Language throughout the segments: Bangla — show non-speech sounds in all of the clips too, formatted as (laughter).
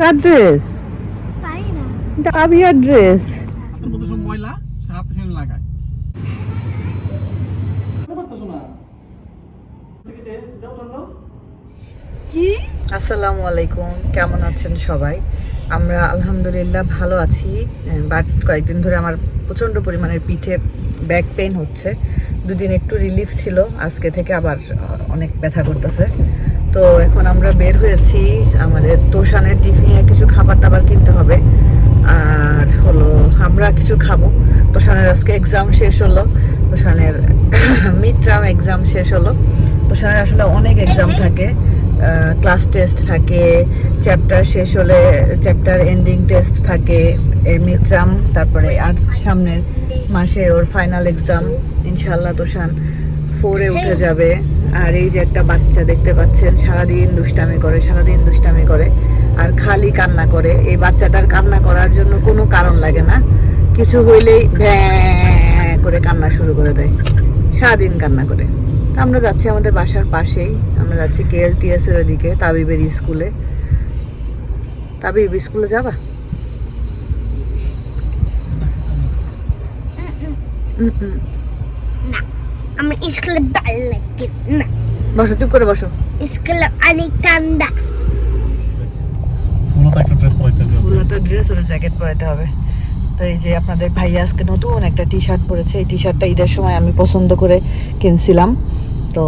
কার ড্রেস এটা আবিয়ার ড্রেস ময়লা? লাগায়। কি? আসসালামু আলাইকুম কেমন আছেন সবাই? আমরা আলহামদুলিল্লাহ ভালো আছি বাট কয়েকদিন ধরে আমার প্রচণ্ড পরিমাণের পিঠে ব্যাক পেইন হচ্ছে। দুদিন একটু রিলিফ ছিল আজকে থেকে আবার অনেক ব্যথা করতেছে। তো এখন আমরা বের হয়েছি। আমাদের তোষানের টিফিনে কিছু খাবার দাবার কিনতে হবে। আর হলো, আমরা কিছু খাব। তোষানের আজকে এক্সাম শেষ হলো। তোষানের মিড টার্ম এক্সাম শেষ হলো। তোষানের আসলে অনেক এক্সাম থাকে। ক্লাস টেস্ট থাকে চ্যাপ্টার শেষ হলে চ্যাপ্টার এন্ডিং টেস্ট থাকে মিড টার্ম তারপরে আর সামনের মাসে ওর ফাইনাল এক্সাম ইনশাল্লাহ তোষান। ফোরে উঠে যাবে। আর এই যে একটা বাচ্চা দেখতে পাচ্ছেন সারাদিন দুষ্টামি করে সারাদিন দুষ্টামি করে আর খালি কান্না করে। এই বাচ্চাটার কান্না করার জন্য কোনো কারণ লাগে না। কিছু হইলেই ভ্যাঁ করে কান্না শুরু করে দেয়। সারাদিন কান্না করে। তো আমরা যাচ্ছি আমাদের বাসার পাশেই। আমরা যাচ্ছি কেএলটিএস এর ওদিকে তাবিবের স্কুলে। তাবিব স্কুলে যাবা? উম, উম। আমার স্কুলে ভালো লাগে না। বসো চুপ করে বসো। স্কুলে অনেক ঠান্ডা। ড্রেস ওর জ্যাকেট পরাতে হবে। তো এই যে আপনাদের ভাইয়া আজকে নতুন একটা টি শার্ট পরেছে। এই টি শার্টটা ঈদের সময় আমি পছন্দ করে কিনছিলাম। তো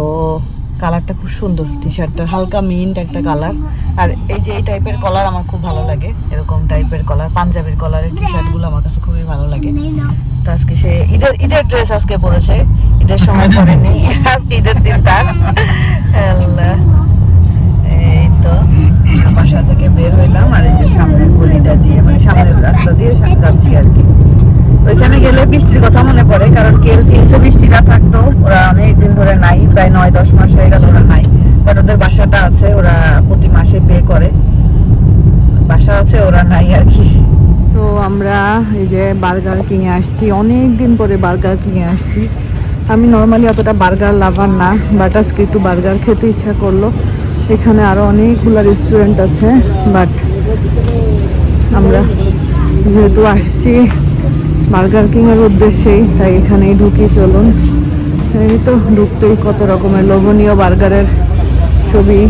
কালারটা খুব সুন্দর টি শার্টটার হালকা মিন্ট একটা কালার। আর এই যে এই টাইপের কলার আমার খুব ভালো লাগে। এরকম টাইপের কলার পাঞ্জাবির কলারের টি শার্টগুলো আমার কাছে খুবই ভালো লাগে। তো আজকে সে ঈদের ঈদের ড্রেস আজকে পরেছে। ঈদের সময় পরেনি আজকে ঈদের দিন তার। এই তো বাসা থেকে বের হইলাম আর এই যে সামনের গলিটা দিয়ে মানে সামনের রাস্তা দিয়ে যাচ্ছি আর কি। ওইখানে গেলে বৃষ্টির কথা মনে পড়ে, কারণ কেএলটিএসে বৃষ্টিটা থাকতো। ওরা অনেক ধরে নাই, প্রায় নয়, দশ মাস হয়ে গেল ওরা নাই। বাট ওদের বাসাটা আছে, ওরা প্রতি মাসে পে করে। বাসা আছে, ওরা নাই আর কি। তো আমরা এই যে বার্গার কিনে আসছি, অনেক দিন পরে বার্গার কিনে আসছি। আমি নর্মালি অতটা বার্গার লাভার না বাট আজকে একটু বার্গার খেতে ইচ্ছা করল। এখানে আরও অনেকগুলো রেস্টুরেন্ট আছে বাট আমরা যেহেতু আসছি বার্গার কিংয়ের উদ্দেশ্যেই, তাই এখানেই ঢুকি, চলুন। এই তো, ঢুকতেই কত রকমের লোভনীয় বার্গারের ছবি।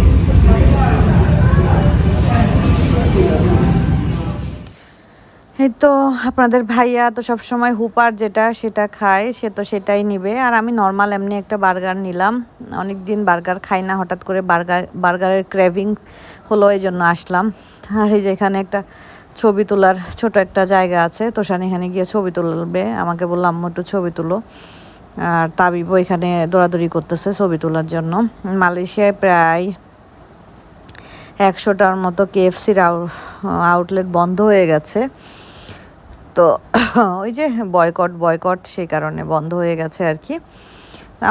এই তো আপনাদের ভাইয়া তো সব সময় হুপার যেটা সেটা খায়, সে তো সেটাই নিবে। আর আমি নর্মাল এমনি একটা বার্গার নিলাম। অনেক দিন বার্গার খাই না, হঠাৎ করে বার্গার বার্গারের ক্রেভিং হলো এই জন্য আসলাম। আর এই যে এখানে একটা ছবি তোলার ছোট একটা জায়গা আছে তো সেখানে এখানে গিয়ে ছবি তুলবে। আমাকে বললাম আম্মু, একটু ছবি তুলো। আর তাবিবও এখানে দৌড়াদৌড়ি করতেছে ছবি তোলার জন্য। মালয়েশিয়ায় প্রায় একশোটার মতো কেএফসির আউটলেট বন্ধ হয়ে গেছে। তো ওই যে বয়কট বয়কট সেই কারণে বন্ধ হয়ে গেছে আর কি।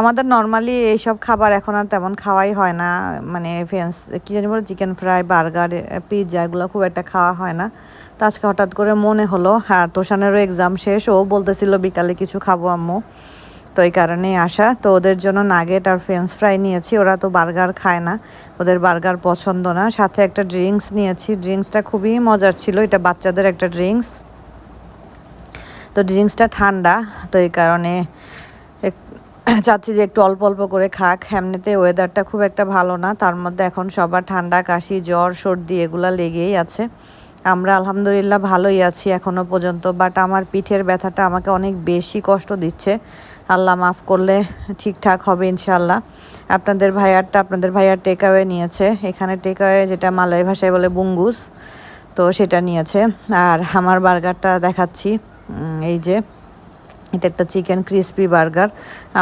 আমাদের নর্মালি এইসব খাবার এখন আর তেমন খাওয়াই হয় না। মানে ফেন্স কী জানি বলে চিকেন ফ্রাই বার্গার পিৎজা এগুলো খুব একটা খাওয়া হয় না। তো আজকে হঠাৎ করে মনে হলো আর তোষানেরও এক্সাম শেষ, ও বলতেছিল বিকালে কিছু খাব আম্মু। তো এই কারণেই আসা। তো ওদের জন্য নাগেট আর ফ্রেঞ্চ ফ্রাই নিয়েছি, ওরা তো বার্গার খায় না। ওদের বার্গার পছন্দ না। সাথে একটা ড্রিঙ্কস নিয়েছি। ড্রিঙ্কসটা খুবই মজার ছিল, এটা বাচ্চাদের একটা ড্রিঙ্কস তো ড্রিঙ্কসটা ঠান্ডা, তো এই কারণে (coughs) চাচ্ছি যে একটু অল্প অল্প করে খাক। এমনিতে ওয়েদারটা খুব একটা ভালো না, তার মধ্যে এখন সবার ঠান্ডা, কাশি, জ্বর, সর্দি এগুলা লেগেই আছে। আমরা আলহামদুলিল্লাহ ভালোই আছি এখনও পর্যন্ত বাট আমার পিঠের ব্যথাটা আমাকে অনেক বেশি কষ্ট দিচ্ছে। আল্লাহ মাফ করলে ঠিকঠাক হবে ইনশাল্লাহ আপনাদের ভাইয়ারটা, আপনাদের ভাইয়ার টেকঅ্যাওয়ে নিয়েছে। এখানে টেকঅ্যাওয়ে যেটা মালয় ভাষায় বলে বুঙ্গুস, তো সেটা নিয়েছে। আর আমার বার্গারটা দেখাচ্ছি। এই যে, এটা একটা চিকেন ক্রিসপি বার্গার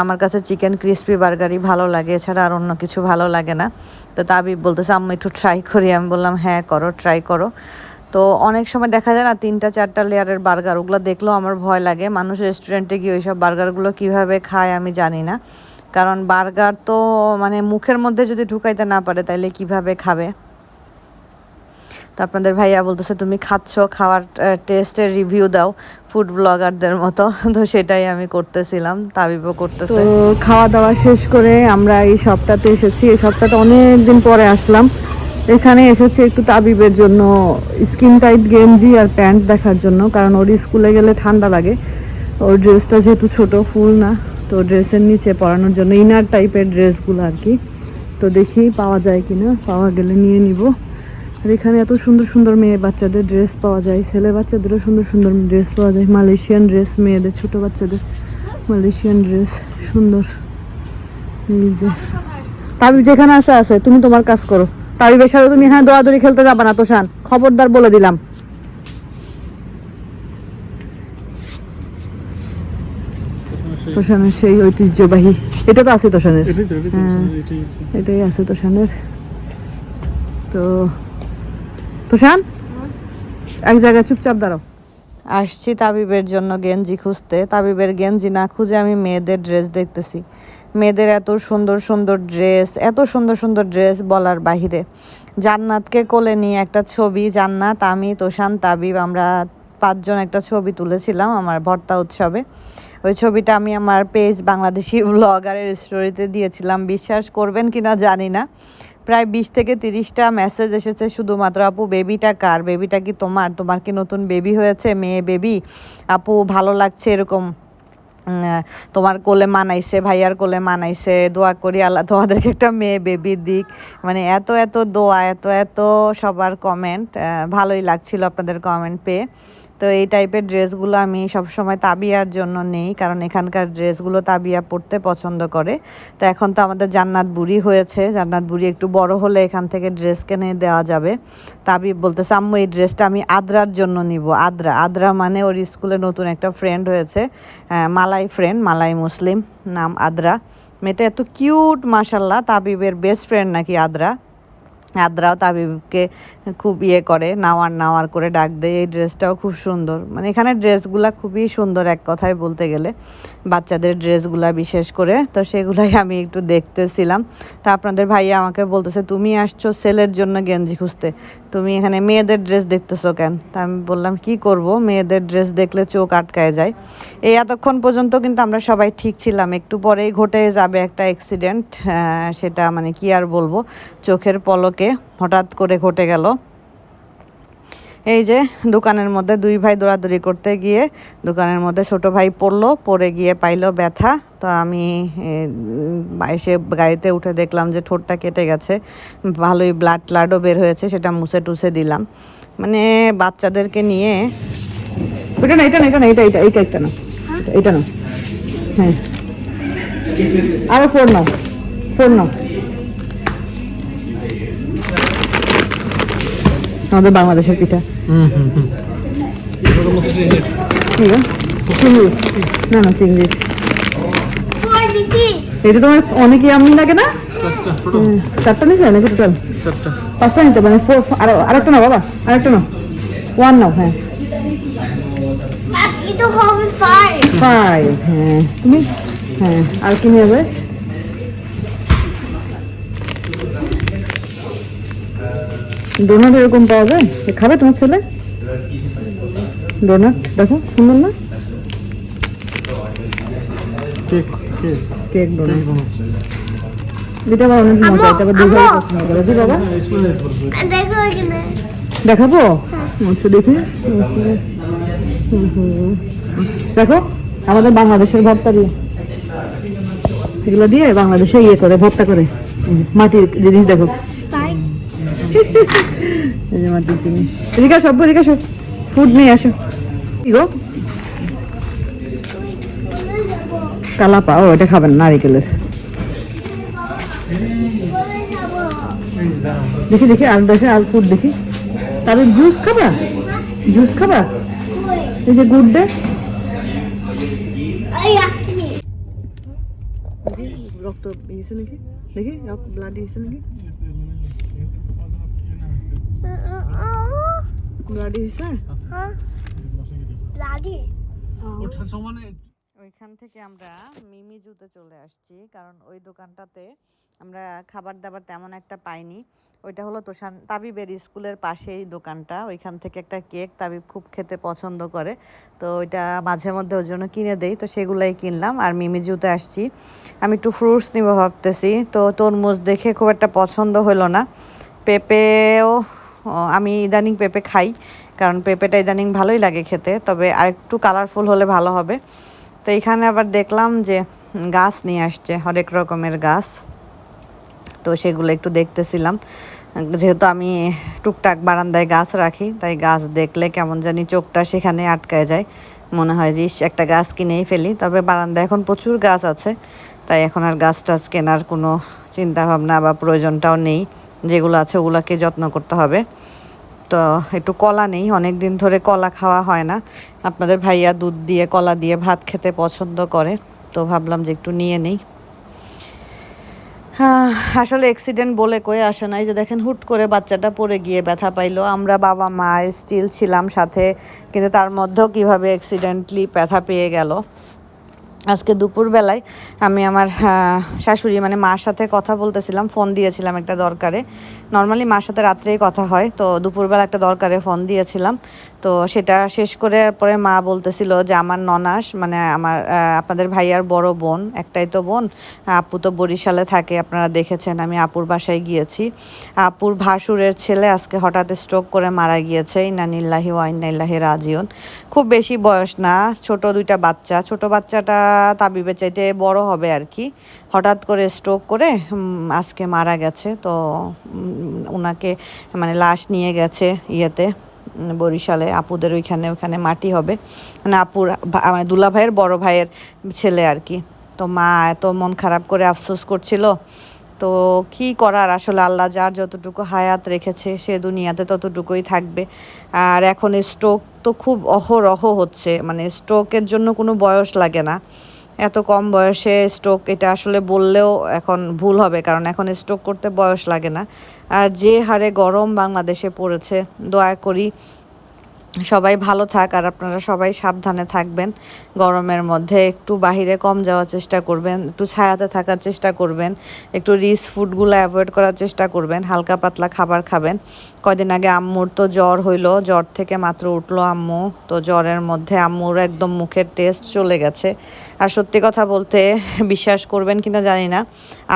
আমার কাছে চিকেন ক্রিসপি বার্গারই ভালো লাগে, এছাড়া আর অন্য কিছু ভালো লাগে না। তো তাবি বলতেছে, আম্মু, একটু ট্রাই করি। আমি বললাম হ্যাঁ করো ট্রাই করো। তো অনেক সময় দেখা যায় না, তিনটা, চারটা লেয়ারের বার্গার ওগুলো দেখলেও আমার ভয় লাগে। মানুষ রেস্টুরেন্টে গিয়ে ওইসব বার্গারগুলো কীভাবে খায় আমি জানি না। কারণ বার্গার তো মানে মুখের মধ্যে যদি ঢুকাইতে না পারে, তাইলে কীভাবে খাবে? তো আপনাদের ভাইয়া বলতেছে, তুমি খাচ্ছ, খাওয়ার টেস্টের রিভিউ দাও ফুড ব্লগারদের মতো। (laughs) তো সেটাই আমি করতেছিলাম, তাবিবও করতেছে। খাওয়া দাওয়া শেষ করে আমরা এই সপ্তাহতে এসেছি। এই সপ্তাহতে অনেক দিন পরে আসলাম। এখানে এসেছে একটু তাবিবের জন্য স্কিন টাইট গেঞ্জি আর প্যান্ট দেখার জন্য, কারণ ওর স্কুলে গেলে ঠান্ডা লাগে। ওর ড্রেসটা যেহেতু ছোট, ফুল না, তো ড্রেসের নিচে পরানোর জন্য ইনার টাইপের ড্রেসগুলো আর কি। তো দেখি পাওয়া যায় কিনা, পাওয়া গেলে নিয়ে নিব। আর এখানে এত সুন্দর সুন্দর মেয়ে বাচ্চাদের ড্রেস পাওয়া যায় ছেলে বাচ্চাদেরও সুন্দর সুন্দর ড্রেস পাওয়া যায় মালয়েশিয়ান ড্রেস মেয়েদের ছোট বাচ্চাদের মালয়েশিয়ান ড্রেস সুন্দর। তাবিব যেখানে আছে আছে। তুমি তোমার কাজ করো। তাবিবের সাথে তুমি এখানে দৌড়াদৌড়ি খেলতে যাবা না তোষান। খবরদার বলে দিলাম। তোষানের সেই ঐতিহ্যবাহী। এটা তো আছে তোষানের। এটাই হ্যাঁ। এটাই আছে তোষানের। তো তোষান এক জায়গায় চুপচাপ দাঁড়াও। আসছি তাবিবের জন্য গেঞ্জি খুঁজতে। তাবিবের গেঞ্জি না খুঁজে আমি মেয়েদের ড্রেস দেখতেছি। মেয়েদের এত সুন্দর সুন্দর ড্রেস এত সুন্দর সুন্দর ড্রেস বলার বাহিরে। জান্নাতকে কোলে নিয়ে একটা ছবি জান্নাত আমি তোষান তাবিব আমরা পাঁচজন একটা ছবি তুলেছিলাম আমার ভর্তা উৎসবে। ওই ছবিটা আমি আমার পেজ বাংলাদেশি ব্লগারের স্টোরিতে দিয়েছিলাম। বিশ্বাস করবেন কিনা জানি না। প্রায় বিশ থেকে তিরিশটা মেসেজ এসেছে শুধুমাত্র, আপু বেবিটা কার? বেবিটা কি তোমার? তোমার কি নতুন বেবি হয়েছে? মেয়ে বেবি আপু, ভালো লাগছে এরকম? তোমার কোলে মানাইছে, ভাইয়ার কোলে মানাইছে, দোয়া করি আল্লাহ তোমাদেরকে একটা মেয়ে বেবি দিক। মানে এত এত দোয়া, এত এত সবার কমেন্ট ভালোই লাগছিল আপনাদের কমেন্ট পেয়ে। তো এই টাইপের ড্রেসগুলো আমি সবসময় তাবিয়ার জন্য নেই, কারণ এখানকার ড্রেসগুলো তাবিয়া পরতে পছন্দ করে। তো এখন তো আমাদের জান্নাত বুড়ি হয়েছে, জান্নাত বুড়ি একটু বড় হলে এখান থেকে ড্রেস কিনে দেওয়া যাবে। তাবি বলতে আম্মু, এই ড্রেসটা আমি আদ্রার জন্য নিব। আদ্রা আদ্রা মানে ওর স্কুলে নতুন একটা ফ্রেন্ড হয়েছে মালাই ফ্রেন্ড মালাই মুসলিম, নাম আদ্রা। মেয়েটা এত কিউট মাসাল্লাহ তাবিবের বেস্ট ফ্রেন্ড নাকি আদ্রা। আদ্রাও তাবিবকে খুব ইয়ে করে, নাওয়ার নাওয়ার করে ডাক দেয়। এই ড্রেসটাও খুব সুন্দর। মানে এখানে ড্রেসগুলা খুবই সুন্দর এক কথায় বলতে গেলে। বাচ্চাদের ড্রেসগুলা বিশেষ করে। তো সেগুলাই আমি একটু দেখতেছিলাম। তা আপনাদের ভাইয়া আমাকে বলতেছে, তুমি আসছো সেলের জন্য গেঞ্জি খুঁজতে। তুমি এখানে মেয়েদের ড্রেস দেখতেছো কেন? তা আমি বললাম, কি করব? মেয়েদের ড্রেস দেখলে চোখ আটকায় যায়। এই এতক্ষণ পর্যন্ত কিন্তু আমরা সবাই ঠিক ছিলাম। একটু পরেই ঘটে যাবে একটা অ্যাক্সিডেন্ট সেটা মানে কি আর বলব? চোখের পলকে হঠাৎ করে ঘটে গেল। এই যে দোকানের মধ্যে দুই ভাই দৌড়াদৌড়ি করতে গিয়ে দোকানের মধ্যে ছোট ভাই পড়ল পড়ে গিয়ে পাইলো ব্যথা। তো আমি এসে গাড়িতে উঠে দেখলাম যে ঠোঁটটা কেটে গেছে ভালোই ব্লাড ট্লাডও বের হয়েছে সেটা মুছে টুছে দিলাম। মানে বাচ্চাদেরকে নিয়ে এটা না এটা না এটা না এটা এটা এইটা একটা না। এটা- এটা না। হ্যাঁ। আরও ফোর নাও ফোর নাও। আমাদের বাংলাদেশের পিঠা? চিংড়ি। না না চিংড়ি। এটা তোমার অনেক ইয়ামি লাগে না? চারটা নিছে নাকি টোটাল পাঁচটা নিতে মানে ফোর আর আরেকটা নাও বাবা আরেকটা নাও। ওয়ান নাও হ্যাঁ. ফাইভ হ্যাঁ। তুমি হ্যাঁ আর কি নেবে ডোনাট এরকম পাওয়া যায়? এ খাবে তোমার ছেলে? ডোনাট দেখো সুন্দর না? কেক ডোনাট এটা আবার অনেক মজা এটা আবার দুই পছন্দ করে। জি বাবা। হ্যাঁ. দেখাবো? আচ্ছা দেখি। দেখো আমাদের বাংলাদেশের ভর্তা দিয়ে। এগুলো দিয়ে বাংলাদেশে ইয়ে করে ভর্তা করে। মাটির জিনিস দেখো। (laughs) মাটির জিনিস। এদিকে আব্বু, এদিকে আসো। ফুড নিয়ে আসো। কি গো? কালাপা ও এটা খাবেন নারিকেলের। দেখি দেখি আর দেখে আর ফুড দেখি। তাহলে জুস খাবা? জুস খাবা? এই যে গুড ডে রক্ত ইয়েছে নাকি? দেখি রক্ত ব্লাড ইয়েছে নাকি? Huh? Daddy. ওইখান থেকে আমরা মিমি জুতে চলে আসছি কারণ ওই দোকানটাতে আমরা খাবার দাবার তেমন একটা পাইনি। ওইটা হলো তোষান তাবিবের স্কুলের পাশেই দোকানটা। ওইখান থেকে একটা কেক তাবিব খুব খেতে পছন্দ করে। তো ওইটা মাঝে মধ্যে ওর জন্য কিনে দেই। তো সেগুলাই কিনলাম আর মিমি জুতে আসছি। আমি একটু ফ্রুটস নিব ভাবতেছি। তো তরমুজ দেখে খুব একটা পছন্দ হলো না। পেঁপেও আমি ইদানিং পেঁপে খাই, কারণ পেঁপেটা ইদানিং ভালোই লাগে খেতে, তবে আরেকটু কালারফুল হলে ভালো হবে। তো এখানে আবার দেখলাম যে গাছ নিয়ে আসছে, হরেক রকমের গাছ। তো সেগুলো একটু দেখতেছিলাম। যেহেতু আমি টুকটাক বারান্দায় গাছ রাখি, তাই গাছ দেখলে কেমন জানি চোখটা সেখানে আটকায় যায়। মনে হয় যে একটা গাছ কিনেই ফেলি। তবে বারান্দায় এখন প্রচুর গাছ আছে, তাই এখন আর গাছ টাছ কেনার কোনো চিন্তাভাবনা বা প্রয়োজনটাও নেই। যেগুলো আছে ওগুলোকে যত্ন করতে হবে। তো একটু কলা নেই অনেক দিন ধরে কলা খাওয়া হয় না। আপনাদের ভাইয়া দুধ দিয়ে কলা দিয়ে ভাত খেতে পছন্দ করে তো ভাবলাম যে একটু নিয়ে নেই। হ্যাঁ, আসলে অ্যাক্সিডেন্ট বলে কয়ে আসে নাই যে দেখেন হুট করে বাচ্চাটা পড়ে গিয়ে ব্যথা পাইলো। আমরা বাবা মা স্টিল ছিলাম সাথে কিন্তু তার মধ্যেও কীভাবে অ্যাক্সিডেন্টলি ব্যথা পেয়ে গেল। আজকে দুপুরবেলায় আমি আমার শাশুড়ি মানে মার সাথে কথা বলতেছিলাম ফোন দিয়েছিলাম একটা দরকারে। নর্মালি মার সাথে রাত্রেই কথা হয়, তো দুপুরবেলা একটা দরকারে ফোন দিয়েছিলাম। তো সেটা শেষ করে পরে মা বলতেছিল যে, আমার ননাস মানে আমার আপনাদের ভাইয়ার বড় বোন, একটাই তো বোন, আপু তো বরিশালে থাকে, আপনারা দেখেছেন, আমি আপুর বাসায় গিয়েছি। আপুর ভাসুরের ছেলে আজকে হঠাৎ স্ট্রোক করে মারা গিয়েছে ইনানিল্লাহি ওয়াইনাইল্লাহি রাজিউন। খুব বেশি বয়স না, ছোট দুইটা বাচ্চা, ছোট বাচ্চাটা তাবিবে চাইতে বড় হবে আর কি। হঠাৎ করে স্ট্রোক করে আজকে মারা গেছে। তো ওনাকে মানে লাশ নিয়ে গেছে ইয়েতে বরিশালে। আপুদের ওইখানে ওইখানে মাটি হবে। মানে আপুর মানে দুলা ভাইয়ের বড় ভাইয়ের ছেলে আর কি। তো মা এত মন খারাপ করে আফসোস করছিল। তো কি করার আসলে? আল্লাহ যার যতটুকু হায়াত রেখেছে, সে দুনিয়াতে ততটুকুই থাকবে। আর এখন স্ট্রোক তো খুব অহরহ হচ্ছে। মানে স্ট্রোকের জন্য কোনো বয়স লাগে না। এত কম বয়সে স্ট্রোক এটা আসলে বললেও এখন ভুল হবে, কারণ এখন স্ট্রোক করতে বয়স লাগে না। আর যে হারে গরম বাংলাদেশে পড়েছে, দয়া করি সবাই ভালো থাক আর আপনারা সবাই সাবধানে থাকবেন। গরমের মধ্যে একটু বাহিরে কম যাওয়ার চেষ্টা করবেন, একটু ছায়াতে থাকার চেষ্টা করবেন, একটু রিচ ফুডগুলো অ্যাভয়েড করার চেষ্টা করবেন, হালকা পাতলা খাবার খাবেন। কয়দিন আগে আম্মুর তো জ্বর হইল, জ্বর থেকে মাত্র উঠল আম্মু, তো জ্বরের মধ্যে আম্মুর একদম মুখের টেস্ট চলে গেছে। আর সত্যি কথা বলতে বিশ্বাস করবেন কিনা জানি না,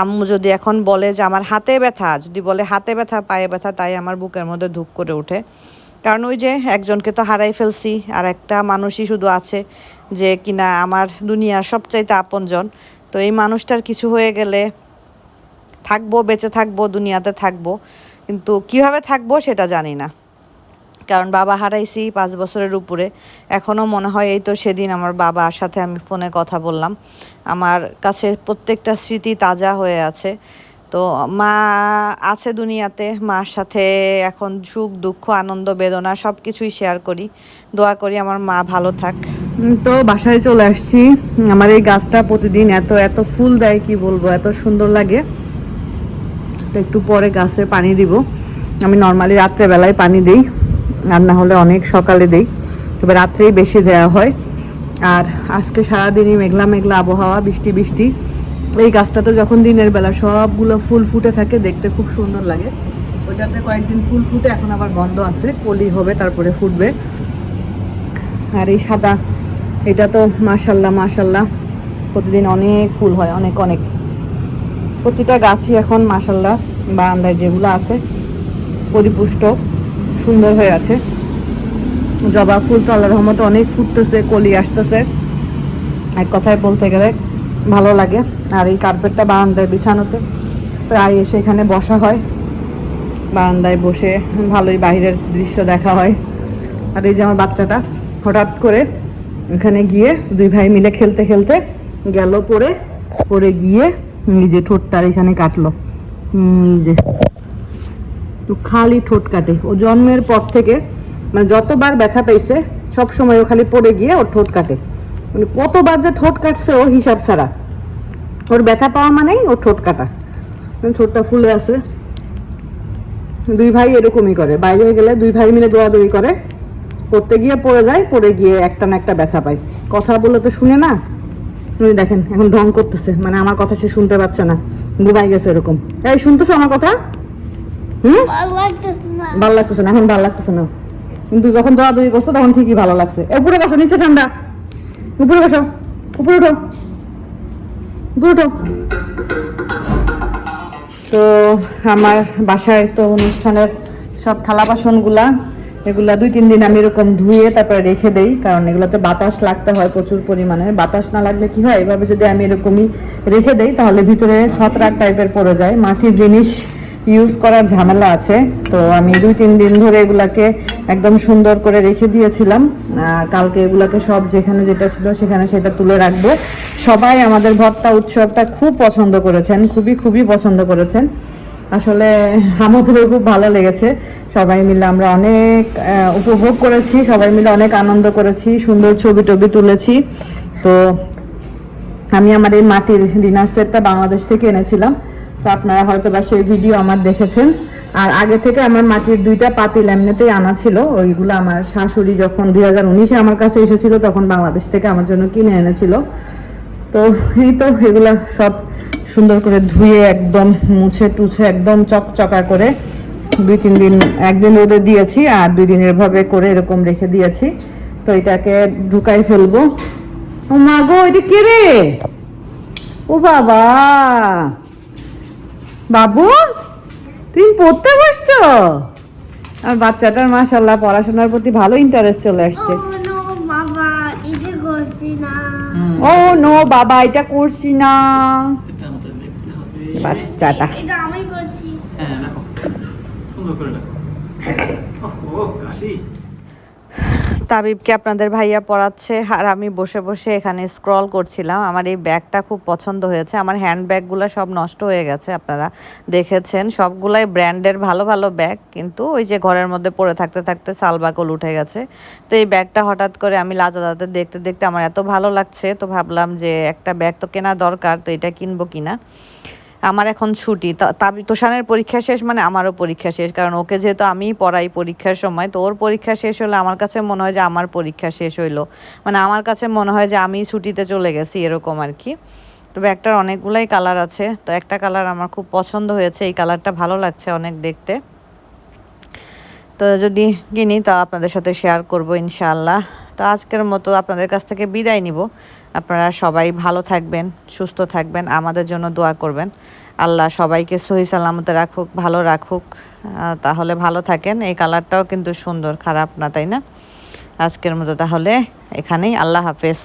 আম্মু যদি এখন বলে যে আমার হাতে ব্যথা, যদি বলে হাতে ব্যথা, পায়ে ব্যথা, তাই আমার বুকের মধ্যে ধুক করে ওঠে। কারণ ওই যে একজনকে তো হারাই ফেলছি, আর একটা মানুষই শুধু আছে যে কিনা আমার দুনিয়ার সবচাইতে আপনজন। তো এই মানুষটার কিছু হয়ে গেলে থাকব, বেঁচে থাকব, দুনিয়াতে থাকব। কিন্তু কীভাবে থাকব সেটা জানি না। কারণ বাবা হারাইছি পাঁচ বছরের উপরে। এখনও মনে হয় এই তো সেদিন আমার বাবার সাথে আমি ফোনে কথা বললাম। আমার কাছে প্রত্যেকটা স্মৃতি তাজা হয়ে আছে। তো মা আছে দুনিয়াতে, মার সাথে এখন সুখ, দুঃখ, আনন্দ, বেদনা সব কিছুই শেয়ার করি। দোয়া করি আমার মা ভালো থাক। তো বাসায় চলে আসছি। আমার এই গাছটা প্রতিদিন এত এত ফুল দেয়, কি বলব, এত সুন্দর লাগে। তো একটু পরে গাছে পানি দিব। আমি নর্মালি রাত্রেবেলায় পানি দিই, আর না হলে অনেক সকালে দিই। তবে রাত্রেই বেশি দেওয়া হয়। আর আজকে সারাদিনই মেঘলা মেঘলা আবহাওয়া, বৃষ্টি বৃষ্টি। এই গাছটাতে যখন দিনের বেলা সবগুলো ফুল ফুটে থাকে, দেখতে খুব সুন্দর লাগে। ওইটাতে কয়েকদিন ফুল ফুটে, এখন আবার বন্ধ আছে, কলি হবে, তারপরে ফুটবে। আর এই সাদা, এটা তো মাশাল্লাহ মাশাল্লাহ। প্রতিদিন অনেক ফুল হয়, অনেক অনেক। প্রতিটা গাছই এখন মাসাল্লাহ বারান্দায় যেগুলো আছে, পরিপুষ্ট, সুন্দর হয়ে আছে। জবা ফুল তো আল্লাহ রহমতে অনেক ফুটতেছে, কলি আসতেছে। এক কথায় বলতে গেলে ভালো লাগে। আর এই কার্পেটটা বারান্দায় বিছানোতে প্রায় এসে এখানে বসা হয়। বারান্দায় বসে ভালোই বাইরের দৃশ্য দেখা হয়। আর এই যে আমার বাচ্চাটা হঠাৎ করে এখানে গিয়ে দুই ভাই মিলে খেলতে খেলতে গেল পরে পরে গিয়ে নিজে ঠোঁটটার এখানে কাটলো। নিজে তো খালি ঠোঁট কাটে। ও জন্মের পর থেকে মানে যতবার ব্যথা পেয়েছে সব সময় ও খালি পড়ে গিয়ে ওর ঠোঁট কাটে। মানে কতবার যে ঠোঁট কাটছে ও হিসাব ছাড়া। ওর ব্যথা পাওয়া মানেই ওর ঠোঁট কাটা। মানে ঠোঁটটা ফুলে আছে। দুই ভাই এরকমই করে। বাইরে গেলে দুই ভাই মিলে দৌড়াদৌড়ি করে। করতে গিয়ে পড়ে যায় পড়ে গিয়ে একটা না একটা ব্যথা পায়। কথা বলে তো শুনে না। উনি দেখেন এখন ঢং করতেছে। মানে আমার কথা সে শুনতে পাচ্ছে না। ঘুমাই গেছে এরকম। এই শুনতেছো আমার কথা? হুম. ভালো লাগতেছে না এখন ভালো লাগতেছে না। কিন্তু যখন দৌড়াদৌড়ি করছ তখন ঠিকই ভালো লাগছে। এ, উপরে বসো নিচে ঠান্ডা। উপরে বসো। উপরে উঠো। উপরে উঠো। তো আমার বাসায় তো অনুষ্ঠানের সব থালা বাসনগুলা, এগুলা দুই তিন দিন আমি এরকম ধুয়ে তারপরে রেখে দেই, কারণ এগুলোতে বাতাস লাগতে হয় প্রচুর পরিমাণে। বাতাস না লাগলে কি হয়? এভাবে যদি আমি এরকমই রেখে দেই, তাহলে ভিতরে ছত্রাক টাইপের পড়ে যায়। মাটির জিনিস ইউজ করার ঝামেলা আছে, তো আমি দুই তিন দিন ধরে এগুলাকে একদম সুন্দর করে রেখে দিয়েছিলাম। কালকে এগুলাকে সব যেখানে যেটা ছিল সেখানে সেটা তুলে রাখব। সবাই আমাদের ভর্তা উৎসবটা খুব পছন্দ করেছেন, খুবই খুবই পছন্দ করেছেন। আসলে আমাদেরও খুব ভালো লেগেছে। সবাই মিলে আমরা অনেক উপভোগ করেছি, সবাই মিলে অনেক আনন্দ করেছি, সুন্দর ছবি টবি তুলেছি। তো আমি আমার এই মাটির ডিনার সেটটা বাংলাদেশ থেকে এনেছিলাম। তো আপনারা হয়তো বা সেই ভিডিও আমার দেখেছেন। আর আগে থেকে আমার মাটির দুইটা পাতিল এমনিতেই আনা ছিল। ওইগুলো আমার শাশুড়ি যখন দুই হাজার উনিশে আমার কাছে এসেছিল, তখন বাংলাদেশ থেকে আমার জন্য কিনে এনেছিল। তো এই তো এগুলা সব সুন্দর করে ধুয়ে একদম মুছে টুছে একদম চকচকা করে দুই তিন দিন, একদিন রোদে দিয়েছি আর দুই দিন এভাবে করে এরকম রেখে দিয়েছি। তো এটাকে ঢুকাই ফেলব। ও মা গো, এটা কে রে? ও বাবা! বাবু তুমি পড়তে বসছো? আর বাচ্চাটার মাশাল্লাহ পড়াশোনার প্রতি ভালো ইন্টারেস্ট চলে আসছে। ও নো বাবা এটা করছি না। বাচ্চাটা। হ্যাঁ রাখো সুন্দর করে রাখো ও কাশি তাবিবকে আপনাদের ভাইয়া পড়াচ্ছে, আর আমি বসে বসে এখানে স্ক্রল করছিলাম। আমার এই ব্যাগটা খুব পছন্দ হয়েছে। আমার হ্যান্ড ব্যাগগুলো সব নষ্ট হয়ে গেছে, আপনারা দেখেছেন। সবগুলাই ব্র্যান্ডের ভালো ভালো ব্যাগ কিন্তু ওই যে ঘরের মধ্যে পড়ে থাকতে থাকতে সালবাকল উঠে গেছে। তো এই ব্যাগটা হঠাৎ করে আমি লাজাদাতে দেখতে দেখতে আমার এত ভালো লাগছে, তো ভাবলাম যে একটা ব্যাগ তো কেনা দরকার, তো এটা কিনবো কিনা। আমার এখন ছুটি। তোষানের পরীক্ষা শেষ মানে আমারও পরীক্ষা শেষ, কারণ ওকে যেহেতু আমিই পড়াই পরীক্ষার সময়, তো ওর পরীক্ষা শেষ হলে আমার কাছে মনে হয় যে আমার পরীক্ষা শেষ হইল। মানে আমার কাছে মনে হয় যে আমি ছুটিতে চলে গেছি, এরকম আর কি। তো ব্যাগটার অনেকগুলাই কালার আছে, তো একটা কালার আমার খুব পছন্দ হয়েছে, এই কালারটা ভালো লাগছে অনেক দেখতে। তো যদি কিনি, তা আপনাদের সাথে শেয়ার করব ইনশাআল্লাহ। তো আজকের মতো আপনাদের কাছ থেকে বিদায় নিব। আপনারা সবাই ভালো থাকবেন, সুস্থ থাকবেন, আমাদের জন্য দোয়া করবেন। আল্লাহ সবাইকে সহি সালামতে রাখুক, ভালো রাখুক। তাহলে ভালো থাকেন। এই কালারটাও কিন্তু সুন্দর, খারাপ না, তাই না? আজকের মতো তাহলে এখানেই। আল্লাহ হাফেজ।